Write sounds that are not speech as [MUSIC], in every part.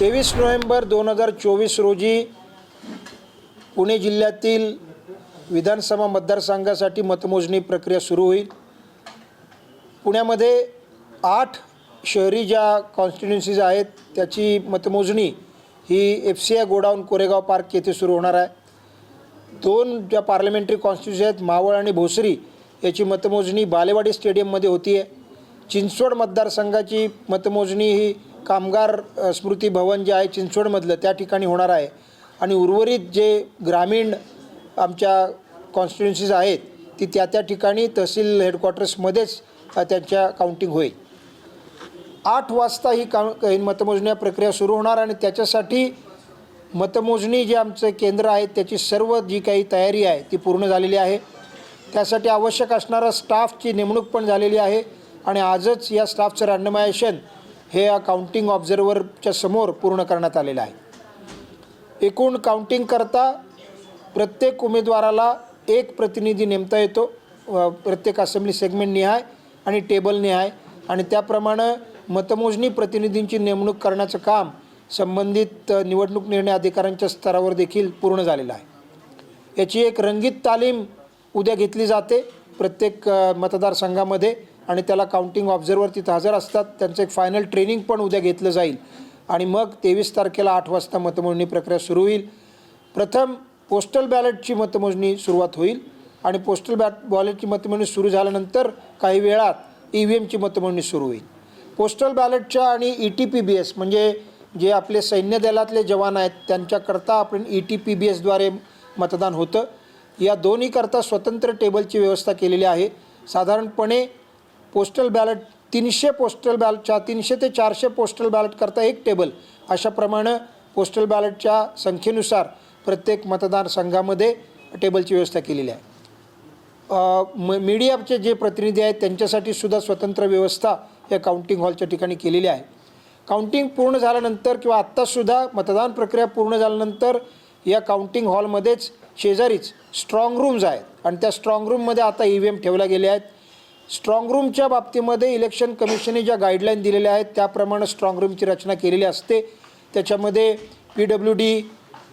तेवीस नोव्हेंबर दोन हजार चोवीस रोजी पुणे जिल्ह्यातील विधानसभा मतदारसंघासाठी मतमोजणी प्रक्रिया सुरू होईल. पुण्यामध्ये आठ शहरी ज्या कॉन्स्टिट्युन्सीज आहेत त्याची मतमोजणी ही F C I godown Koregaon park येथे सुरू होणार आहे. दोन ज्या पार्लमेंटरी कॉन्स्टिट्युन्सी आहेत मावळ आणि भोसरी याची मतमोजणी बालेवाडी स्टेडियममध्ये होती आहे चिंचवड मतदारसंघाची मतमोजणी ही कामगार स्मृती भवन जे आहे चिंचवडमधलं त्या ठिकाणी होणार आहे. आणि उर्वरित जे ग्रामीण आमच्या कॉन्स्टिट्युन्सीज आहेत ती त्या त्या ठिकाणी तहसील हेडक्वार्टर्समध्येच त्यांच्या काउंटिंग होईल. आठ वाजता ही का मतमोजण्या प्रक्रिया सुरू होणार आणि त्याच्यासाठी मतमोजणी जे आमचं केंद्र आहे त्याची सर्व जी काही तयारी आहे ती पूर्ण झालेली आहे. त्यासाठी आवश्यक असणारा स्टाफची नेमणूक पण झालेली आहे. आणि आजच या स्टाफचं रँडमायझेशन हे या काउंटिंग ऑब्झर्वरच्या समोर पूर्ण करण्यात आलेलं आहे. एकूण काउंटिंग करता प्रत्येक उमेदवाराला एक प्रतिनिधी नेमता येतो. प्रत्येक असेंब्ली सेगमेंट निहाय आणि टेबल निहाय. आणि त्याप्रमाणे मतमोजणी प्रतिनिधींची नेमणूक करण्याचं काम संबंधित निवडणूक निर्णय अधिकाऱ्यांच्या स्तरावर देखील पूर्ण झालेलं आहे. याची एक रंगीत तालीम उद्या घेतली जाते प्रत्येक मतदारसंघामध्ये. आणि त्याला काउंटिंग ऑब्झर्वर तिथं हजर असतात. त्यांचं एक फायनल ट्रेनिंग पण उद्या घेतलं जाईल. आणि मग तेवीस तारखेला आठ वाजता मतमोजणी प्रक्रिया सुरू होईल. प्रथम पोस्टल बॅलेटची मतमोजणी सुरुवात होईल. आणि पोस्टल बॅ बॉलेटची मतमोजणी सुरू झाल्यानंतर काही वेळात ई व्ही एमची मतमोजणी सुरू होईल. पोस्टल बॅलेटच्या आणि E T P B S म्हणजे जे आपले सैन्य दलातले जवान आहेत त्यांच्याकरता आपण ई टी पी बी एसद्वारे मतदान होतं. या दोन्हीकरता स्वतंत्र टेबलची व्यवस्था केलेली आहे. साधारणपणे पोस्टल बॅलेट तीनशे पोस्टल बॅलेटच्या तीनशे ते चारशे पोस्टल बॅलेटकरता एक टेबल अशाप्रमाणे पोस्टल बॅलेटच्या संख्येनुसार प्रत्येक मतदारसंघामध्ये टेबलची व्यवस्था केलेली आहे. म मीडियाचे जे प्रतिनिधी आहेत त्यांच्यासाठी सुद्धा स्वतंत्र व्यवस्था या काउंटिंग हॉलच्या ठिकाणी केलेली आहे. काउंटिंग पूर्ण झाल्यानंतर किंवा आत्तासुद्धा मतदान प्रक्रिया पूर्ण झाल्यानंतर या काउंटिंग हॉलमध्येच शेजारीच स्ट्रॉंग रूम्स आहेत. आणि त्या स्ट्रॉंग रूममध्ये आता ई व्ही एम ठेवल्या गेल्या आहेत. स्ट्रॉंगरूमच्या बाबतीमध्ये इलेक्शन कमिशनने ज्या गाईडलाईन दिलेल्या आहेत त्याप्रमाणे स्ट्रॉंगरूमची रचना केलेली असते. त्याच्यामध्ये पी डब्ल्यू डी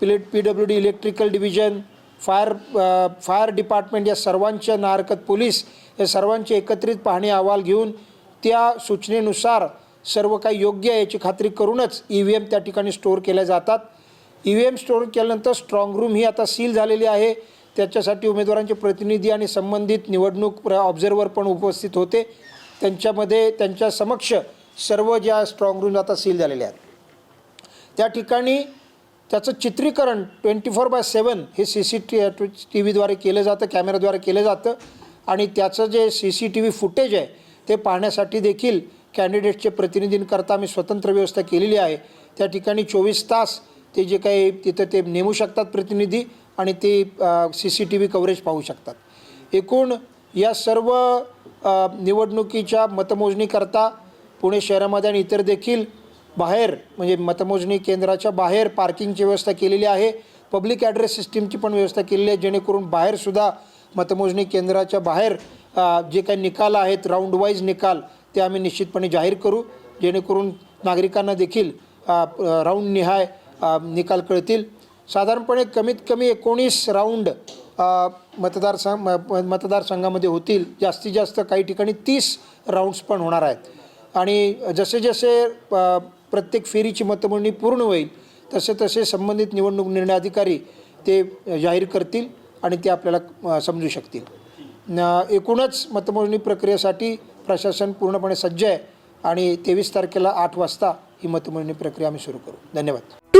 पिले P W D electrical division fire fire department या सर्वांच्या नारकत पोलीस या सर्वांचे एकत्रित पाहणी अहवाल घेऊन त्या सूचनेनुसार सर्व काही योग्य आहे याची खात्री करूनच ई व्ही एम त्या ठिकाणी स्टोअर केल्या जातात. ई व्ही एम स्टोअर केल्यानंतर स्ट्रॉंग रूम ही आता सील झालेली आहे. त्याच्यासाठी उमेदवारांचे प्रतिनिधी आणि संबंधित निवडणूक प्र ऑब्झर्वर पण उपस्थित होते. त्यांच्यामध्ये त्यांच्या समक्ष सर्व ज्या स्ट्रॉंग रूम आता सील झालेल्या आहेत. त्या ठिकाणी त्याचं चित्रीकरण ट्वेंटी फोर बाय सेवन हे सी सी टी टी व्हीद्वारे केलं जातं कॅमेराद्वारे केलं जातं. आणि त्याचं जे C C T V footage आहे ते पाहण्यासाठी देखील कॅन्डिडेटचे प्रतिनिधींकरता आम्ही स्वतंत्र व्यवस्था केलेली आहे. त्या ठिकाणी चोवीस तास ते जे काही तिथं ते नेमू शकतात प्रतिनिधी आणि ते C C T V coverage पाहू शकतात. एकूण या सर्व निवडणुकीच्या मतमोजणीकरता पुणे शहरामध्ये आणि इतर देखील बाहेर म्हणजे मतमोजणी केंद्राच्या बाहेर पार्किंगची व्यवस्था केलेली आहे. पब्लिक ॲड्रेस सिस्टीमची पण व्यवस्था केलेली आहे. जेणेकरून बाहेरसुद्धा मतमोजणी केंद्राच्या बाहेर जे काही निकाल आहेत राऊंड वाईज निकाल ते आम्ही निश्चितपणे जाहीर करू. जेणेकरून नागरिकांना देखील राऊंड निहाय निकाल कळतील. साधारणपणे कमीत कमी एकोणीस राऊंड मतदारसंघ म- मतदारसंघामध्ये होतील. जास्तीत जास्त काही ठिकाणी तीस राऊंड्स पण होणार आहेत. आणि जसे जसे प्रत्येक फेरीची मतमोजणी पूर्ण होईल तसे तसे संबंधित निवडणूक निर्णय अधिकारी ते जाहीर करतील आणि ते आपल्याला समजू शकतील. एकूणच मतमोजणी प्रक्रियेसाठी प्रशासन पूर्णपणे सज्ज आहे आणि तेवीस तारखेला आठ वाजता ही मतमोजणी प्रक्रिया आम्ही सुरू करू. धन्यवाद.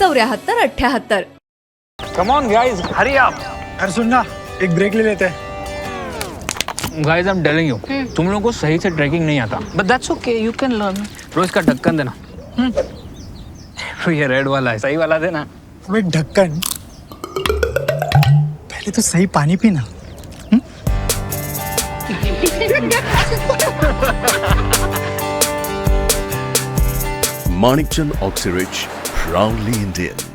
चौऱ्याहत्तर अठ्याहत्तर. कम ऑन गाइस हरी आप अरे सुन ना एक ब्रेक ले लेते हैं. Guys I am telling you तुम लोगों को सही से ट्रैकिंग नहीं आता. But that's okay you can learn रोज का ढक्कन देना. तो ये रेड वाला है सही वाला देना. अबे ढक्कन. पहले तो सही पानी पीना. [LAUGHS] Manikchand Oxyrich, proudly Indian.